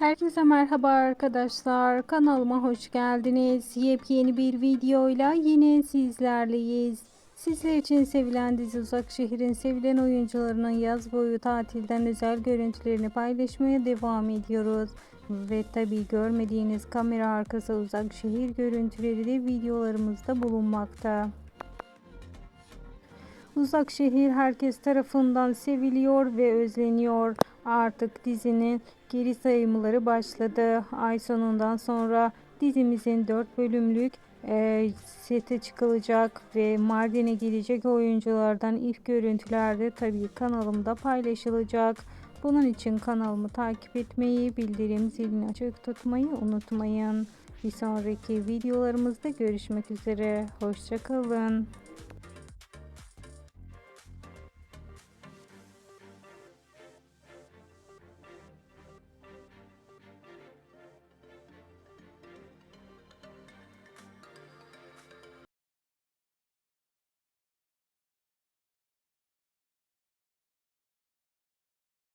Herkese merhaba arkadaşlar. Kanalıma hoş geldiniz. Yepyeni bir videoyla yine sizlerleyiz. Sizler için sevilen dizi Uzak Şehir'in sevilen oyuncularının yaz boyu tatilden özel görüntülerini paylaşmaya devam ediyoruz. Ve tabi görmediğiniz kamera arkası Uzak Şehir görüntüleri de videolarımızda bulunmakta. Uzak şehir herkes tarafından seviliyor ve özleniyor. Artık dizinin geri sayımları başladı. Ay sonundan sonra dizimizin 4 bölümlük e, sete çıkılacak ve Mardin'e gelecek oyunculardan ilk görüntüler de tabii kanalımda paylaşılacak. Bunun için kanalımı takip etmeyi, bildirim zilini açık tutmayı unutmayın. Bir sonraki videolarımızda görüşmek üzere. Hoşçakalın.